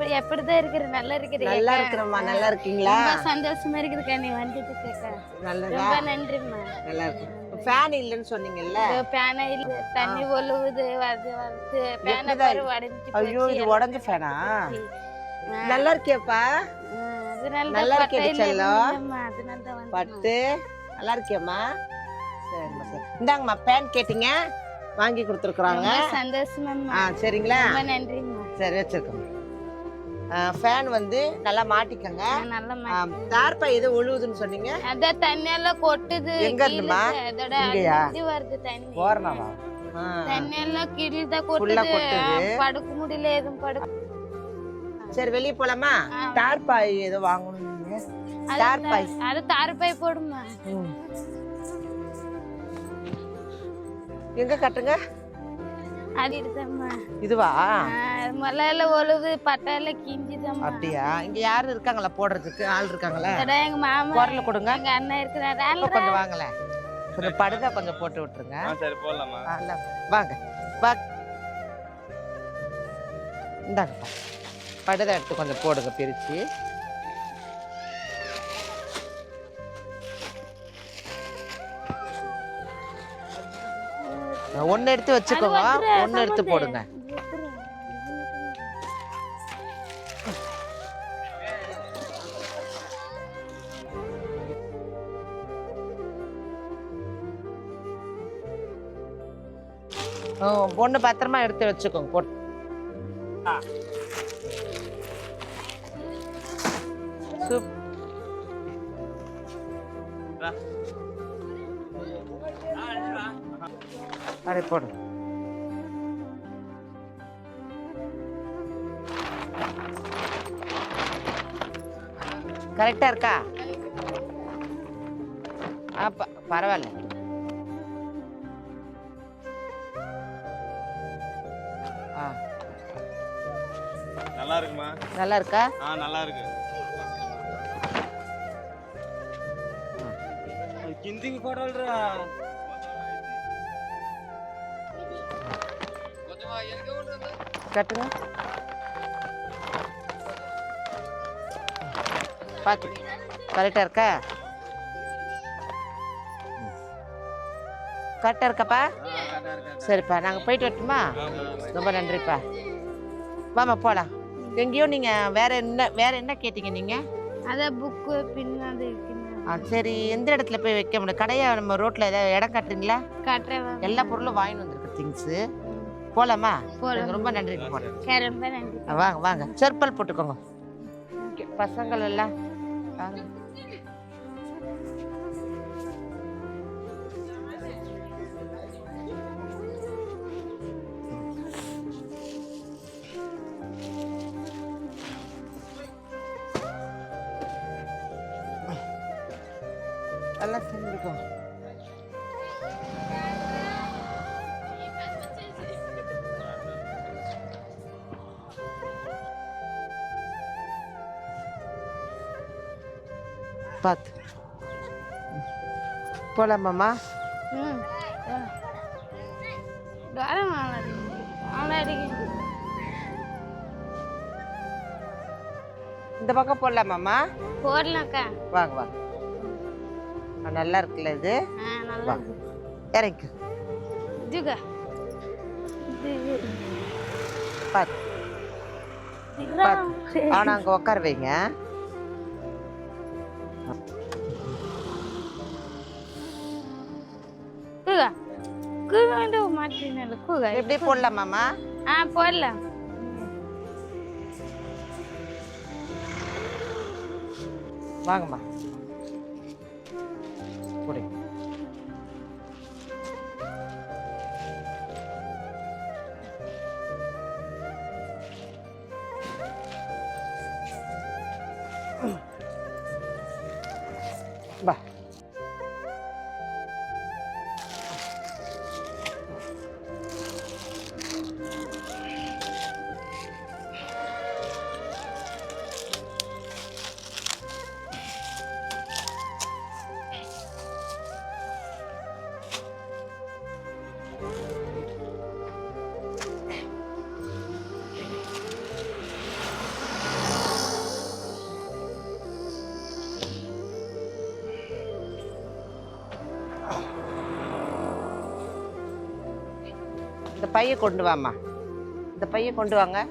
எப்படி எப்படிதான் இருக்கிற நல்லா இருக்கிறீங்க நல்லா இருக்கிறோம்மா நல்லா இருக்கீங்களா? ரொம்ப சந்தோஷமா இருக்குதுக்கா நீ வந்ததுக்கு நல்லதா? ரொம்ப நன்றிம்மா. நல்லா இருக்கு. ஃபேன் இல்லைன்னு சொன்னீங்கல்ல? இதோ பேனை இல்ல. தண்ணி ஒழுகுது வருது வருது பேனை எப்படிதான் பாரு உடஞ்சி ஐயோ இது உடஞ்ச ஃபேனா நல்லா இருக்கியாப்பா? நல்லா பட்டையில செல்லம். பட்டு. நல்லா இருக்கியாம்மா? சரிம்மா சரி. இந்தாங்கம்மா பேன் கேட்டீங்க. வாங்கி கொடுத்துருக்குறாங்க. ரொம்ப சந்தோஷமாம்மா ஆ சரிங்களா? ரொம்ப நன்றிம்மா. சரி வச்சிருக்கோங்க ஃபேன் வந்து நல்லா மாட்டிக்கங்க. நல்ல தார்ப்பா எது ஒழுகுதுன்னு சொன்னீங்க. அதான் தண்ணி எல்லாம் கொட்டுது எங்க. அதோட இங்கயா? வருது தண்ணி. போறனாவா ஆ, தண்ணி எல்லாம் கீழ்தான் Full ஆ கொட்டுது. படுக்க முடியல எதுவும் படுக்க சரி வெளியே போலாமா. தார்பாய் ஏதோ வாங்கணும் தார்பாய் அது தார்பாய் போடுமா. எங்க கட்டுங்க? இதுதாம்மா இதுவா? மலையில ஒழுது பட்டால கிஞ்சிதம்மா. அப்படியா? இங்க யாரு இருக்காங்களா போடுறதுக்கு? ஆள் இருக்காங்களா? எங்க மாமா குரல் கொடுங்க. எங்க அண்ணன் இருக்கிறாரு கொஞ்சம் வாங்கல கொஞ்சம் படுதா கொஞ்சம் போட்டு விட்டுருங்க. சரி போடலாமா வாங்க. வா. இந்தாங்கப்பா படுதா எடுத்து கொஞ்சம் போடுங்க பிரிச்சு. ஒன்னு எடுத்து வச்சுக்கோங்க. ஒன்னு எடுத்து. போடுங்க. ஒன்று பத்திரமா எடுத்து வச்சுக்கோங்க. போட்டு சூப். அப்படியே போடு கரெக்டா இருக்கா ஆ ப- பரவாயில்ல ஆ நல்லா இருக்குமா நல்லா இருக்கா ஆ நல்லா இருக்கு కిందికి కొడాలరా கட்டுங்க பார்த்து கரெக்டாக இருக்கா? கரெக்டாக இருக்காப்பா? சரிப்பா நாங்கள் போயிட்டு வரட்டுமா? ரொம்ப நன்றிப்பா. வாமா போகலாம் எங்கேயோ நீங்கள் வேற என்ன வேற என்ன கேட்டீங்க நீங்கள் அதான் புக்கு பின்னாடி ஆ சரி எந்த இடத்துல போய் வைக்க முடியும்? கடையை நம்ம ரோட்டில் ஏதாவது இடம் காட்டுறீங்களா? காட்டுறேன். எல்லா பொருளும் வாங்கிட்டு வந்திருக்கு திங்ஸு போலாம். ரொம்ப நன்றி போகிறேன் வாங்க வாங்க. செருப்பல் போட்டுக்கோங்க. பசங்கள் எல்லாம் வாங்க. பார்த்து போலாமாம்மா ம் இந்த பக்கம் போடலாமாம்மா போடலாம்க்கா வாங்க வாங்க நல்லா இருக்குல்ல இது ஆ நல்லா வா. இருக்கு இறங்கு இதுக்கா இது பார்த்து பார்த்து ஆனால் அங்கே உட்கார வைங்க கூகா. கூகாண்டு மாட்டினால கூகா. எப்படி போடலாமாம்மா ஆ போடலாம். வாங்கம்மா. போடு. பையை கொண்டு வாம்மா. இந்த பையன் கொண்டு வாங்க.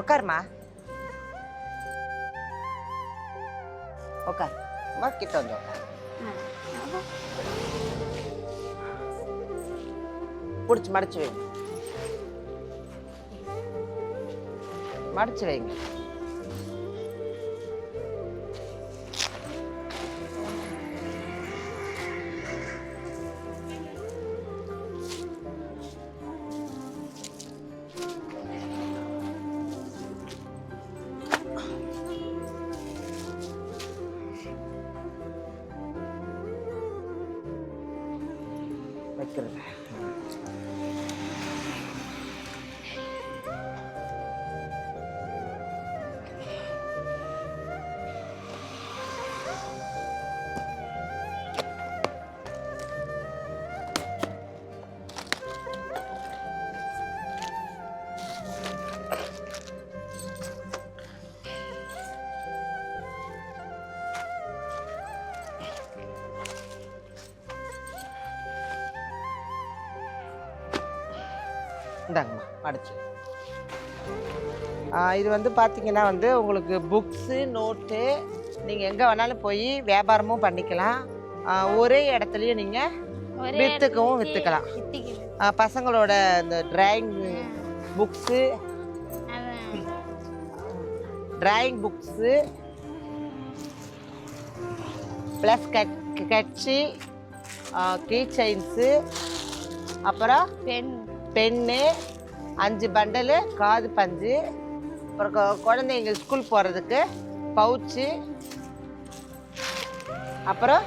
உட்காருமா உக்கார். அம்மா கிட்ட வந்து உக்கார். பிடிச்சி மடிச்சு வைங்க. மடிச்சு வைங்க. இந்தாங்கம்மா மடிச்சு ஆ, இது வந்து பார்த்தீங்கன்னா வந்து உங்களுக்கு புக்ஸு நோட்டு நீங்கள் எங்கே வேணாலும் போய் வியாபாரமும் பண்ணிக்கலாம் ஒரே இடத்துலையும் நீங்கள் வித்துக்கலாம். வித்துக்கலாம். பசங்களோட இந்த drawing books. Drawing books plus cut கட்சி கீ செயின்ஸு அப்புறம் பெண் பென்னு அஞ்சு பண்டலு காது பஞ்சு அப்புறம் குழந்தைங்க ஸ்கூல் போகிறதுக்கு பவுச்சு அப்புறம்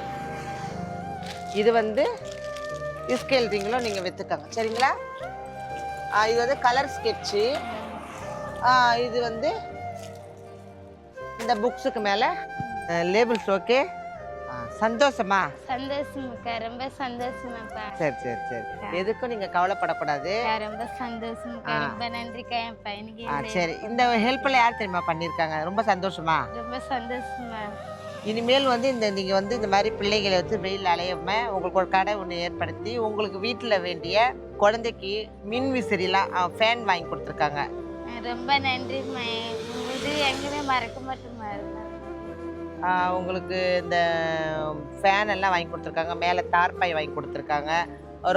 இது வந்து இஸ்கேல்ரிங்களும் நீங்கள் விற்றுக்கோங்க சரிங்களா? இது வந்து கலர் ஸ்கெட்சு இது வந்து இந்த புக்ஸுக்கு மேலே லேபிள்ஸ் ஓகே சந்தோஷமா? சந்தோஷமாக்கா ரொம்ப சந்தோஷமாப்பா சரி சரி சரி. எதுக்கும் நீங்கள் கவலைப்படக்கூடாது. ரொம்ப சந்தோஷமாக்கா. ரொம்ப நன்றிக்கா என் பையனுக்கு. சரி. இந்த ஹெல்ப்ல யார் தெரியுமா பண்ணியிருக்காங்க ரொம்ப சந்தோஷமா? ரொம்ப சந்தோஷமா. இனிமேல் வந்து இந்த நீங்கள் வந்து இந்த மாதிரி பிள்ளைகளை வச்சு வெயில் அலையாம உங்களுக்கு ஒரு கடை ஒன்று ஏற்படுத்தி உங்களுக்கு வீட்டில் வேண்டிய குழந்தைக்கு மின் விசிறிலாம் ஃபேன் வாங்கி கொடுத்துருக்காங்க. ரொம்ப நன்றிம்மா. இது எங்கேயுமே மறக்க மாட்டோம்மா. ஆ, உங்களுக்கு இந்த ஃபேன் எல்லாம் வாங்கி கொடுத்துருக்காங்க. மேலே தார்பாய் வாங்கி கொடுத்துருக்காங்க.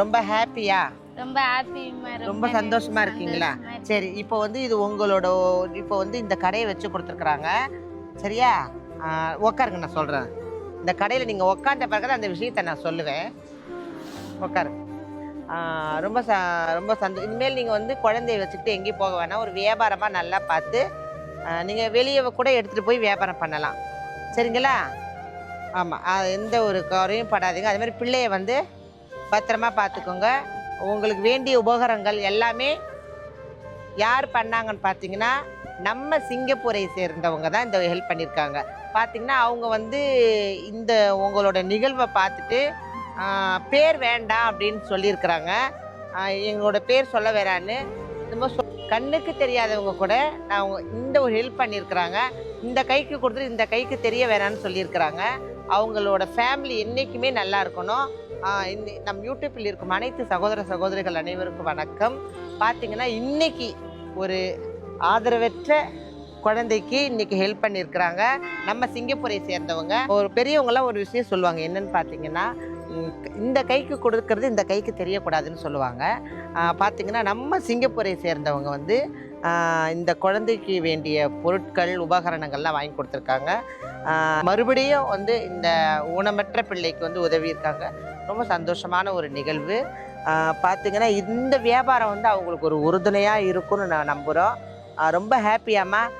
ரொம்ப ஹாப்பியா ரொம்ப ஹாப்பிம்மா ரொம்ப சந்தோஷமா இருக்கீங்களா? சரி இப்போ வந்து இது உங்களோட இப்போ வந்து இந்த கடையை வச்சு கொடுத்துருக்குறாங்க. சரியா? உக்காருங்க நான் சொல்கிறேன் இந்த கடையில் நீங்கள் உக்காந்த பிறகு அந்த விஷயத்தை நான் சொல்லுவேன். உக்காரு ரொம்ப ச ரொம்ப சந்தோ இனிமேல் நீங்கள் வந்து குழந்தைய வச்சுக்கிட்டு எங்கேயும் போக வேணாம். ஒரு வியாபாரமாக நல்லா பார்த்து நீங்கள் வெளியே கூட எடுத்துகிட்டு போய் வியாபாரம் பண்ணலாம். சரிங்களா? ஆமாம் எந்த ஒரு குறையும் படாதீங்க. அதே மாதிரி பிள்ளைய வந்து பத்திரமா பார்த்துக்கோங்க. உங்களுக்கு வேண்டிய உபகரணங்கள் எல்லாமே யார் பண்ணாங்கன்னு பார்த்தீங்கன்னா நம்ம சிங்கப்பூரை சேர்ந்தவங்க தான் இந்த ஹெல்ப் பண்ணியிருக்காங்க. பார்த்தீங்கன்னா அவங்க வந்து இந்த உங்களோட நிகழ்வை பார்த்துட்டு பேர் வேண்டாம் அப்படின்னு சொல்லியிருக்கிறாங்க. எங்களோட பேர் சொல்ல வேறான்னு நம்ம கண்ணுக்கு தெரியாதவங்க கூட நான் இந்த ஒரு ஹெல்ப் பண்ணியிருக்கிறாங்க. இந்த கைக்கு கொடுத்துட்டு இந்த கைக்கு தெரிய வேணான்னு சொல்லியிருக்கிறாங்க. அவங்களோட ஃபேமிலி என்றைக்குமே நல்லா இருக்கணும். இந்த நம் யூடியூப்பில் இருக்கும் அனைத்து சகோதர சகோதரிகள் அனைவருக்கும் வணக்கம். பார்த்திங்கன்னா இன்றைக்கி ஒரு ஆதரவற்ற குழந்தைக்கு இன்றைக்கி ஹெல்ப் பண்ணியிருக்கிறாங்க. நம்ம சிங்கப்பூரை சேர்ந்தவங்க. ஒரு பெரியவங்களாம் ஒரு விஷயம் சொல்லுவாங்க. என்னன்னு பார்த்தீங்கன்னா இந்த கைக்கு கொடுக்கறது இந்த கைக்கு தெரியக்கூடாதுன்னு சொல்லுவாங்க. பார்த்திங்கன்னா பார்த்தீங்கன்னா நம்ம சிங்கப்பூரை சேர்ந்தவங்க வந்து இந்த குழந்தைக்கு வேண்டிய பொருட்கள் உபகரணங்கள்லாம் வாங்கி கொடுத்துருக்காங்க. மறுபடியும் வந்து இந்த ஊனமற்ற பிள்ளைக்கு வந்து உதவி இருக்காங்க ரொம்ப சந்தோஷமான ஒரு நிகழ்வு. பார்த்திங்கன்னா இந்த வியாபாரம் வந்து அவங்களுக்கு ஒரு உறுதுணையாக இருக்கும்னு நான் நம்புகிறோம் ரொம்ப ஹாப்பியாம்மா.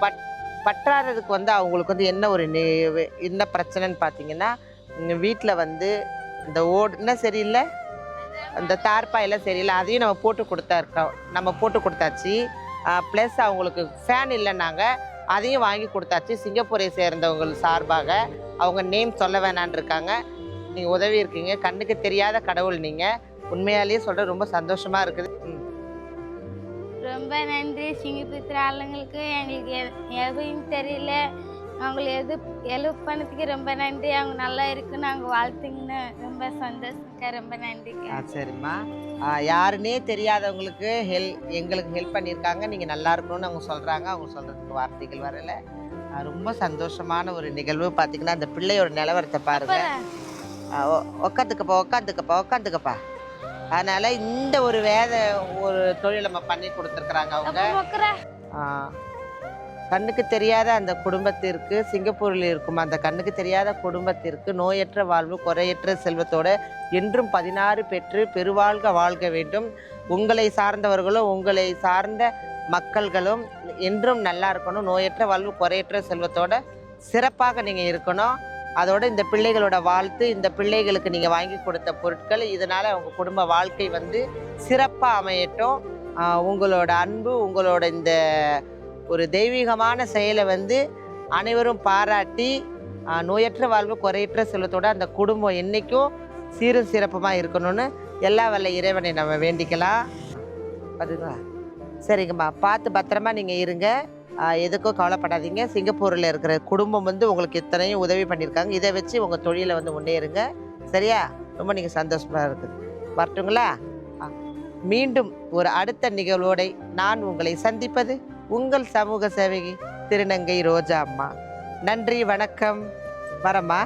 பட் பற்றாததுக்கு வந்து அவங்களுக்கு வந்து என்ன ஒரு நி- என்ன பிரச்சனைன்னு பார்த்தீங்கன்னா வீட்டில் வந்து இந்த ஓடுன்னா சரியில்லை. அந்த தார்பாயெல்லாம் சரியில்லை அதையும் நம்ம போட்டு கொடுத்தா இருக்கோம். நம்ம போட்டு கொடுத்தாச்சு. ப்ளஸ் அவங்களுக்கு ஃபேன் இல்லைன்னாங்க அதையும் வாங்கி கொடுத்தாச்சு. சிங்கப்பூரை சேர்ந்தவங்க சார்பாக அவங்க நேம் சொல்ல வேணான்னு இருக்காங்க. நீங்கள் உதவி இருக்கீங்க. கண்ணுக்கு தெரியாத கடவுள் நீங்கள் உண்மையாலேயே சொல்கிற ரொம்ப சந்தோஷமாக இருக்குது. ரொம்ப நன்றி சிங்கப்பூர் ஆளுங்களுக்கு. எங்களுக்கு எதுவும் தெரியல. அவங்களை எது ஹெல்ப் பண்ணதுக்கு ரொம்ப நன்றி. அவங்க நல்லா இருக்குன்னு அவங்க வாழ்த்துங்கன்னு ரொம்ப சந்தோஷம்க்கா ரொம்ப நன்றிக்கா. ஆ சரிம்மா. ஆ, யாருன்னே தெரியாதவங்களுக்கு ஹெல் எங்களுக்கு ஹெல்ப் பண்ணியிருக்காங்க. நீங்கள் நல்லா இருக்கணும்னு அவங்க சொல்கிறாங்க அவங்க சொல்கிறதுக்கு வார்த்தைகள் வரல. ஆ, ரொம்ப சந்தோஷமான ஒரு நிகழ்வு. பார்த்தீங்கன்னா அந்த பிள்ளையோட நிலவரத்தை பாருங்க. ஆ, உ- உக்காந்துக்கப்பா உக்காந்துக்கப்பா உக்காந்துக்கப்பா. அதனால இந்த ஒரு வேத ஒரு தொழில் நம்ம பண்ணி கொடுத்துருக்குறாங்க அவங்க. மொக்கரா ஆ, கண்ணுக்கு தெரியாத அந்த குடும்பத்திற்கு சிங்கப்பூரில் இருக்கும் அந்த கண்ணுக்கு தெரியாத குடும்பத்திற்கு நோயற்ற வாழ்வு குறையற்ற செல்வத்தோட என்றும் பதினாறு பெற்று பெருவாழ்க வாழ்க வேண்டும். உங்களை சார்ந்தவர்களும் உங்களை சார்ந்த மக்கள்களும் என்றும் நல்லா இருக்கணும். நோயற்ற வாழ்வு குறையற்ற செல்வத்தோட சிறப்பாக நீங்கள் இருக்கணும். அதோட இந்த பிள்ளைகளோட வாழ்த்து இந்த பிள்ளைகளுக்கு நீங்கள் வாங்கி கொடுத்த பொருட்கள் இதனால் அவங்க குடும்ப வாழ்க்கை வந்து சிறப்பாக அமையட்டும். உங்களோட அன்பு உங்களோட இந்த ஒரு தெய்வீகமான செயலை வந்து அனைவரும் பாராட்டி நோயற்ற வாழ்வு குறையற்ற செல்வத்தோட அந்த குடும்பம் என்றைக்கும் சீரும் சிறப்புமாக இருக்கணும்னு எல்லா வல்ல இறைவனை நம்ம வேண்டிக்கலாம். அதுங்களா சரிங்கம்மா. பார்த்து பத்திரமா நீங்கள் இருங்க. எதுக்கும் கவலைப்படாதீங்க. சிங்கப்பூரில் இருக்கிற குடும்பம் வந்து உங்களுக்கு இத்தனையும் உதவி பண்ணியிருக்காங்க. இதை வச்சு உங்கள் தொழிலை வந்து முன்னேறுங்க. சரியா? ரொம்ப நீங்கள் சந்தோஷமாக இருக்குது. வரட்டுங்களா? மீண்டும் ஒரு அடுத்த நிகழ்வோடை நான் உங்களை சந்திப்பது உங்கள் சமூக சேவகி திருநங்கை ரோஜா அம்மா. நன்றி வணக்கம். வரம்மா.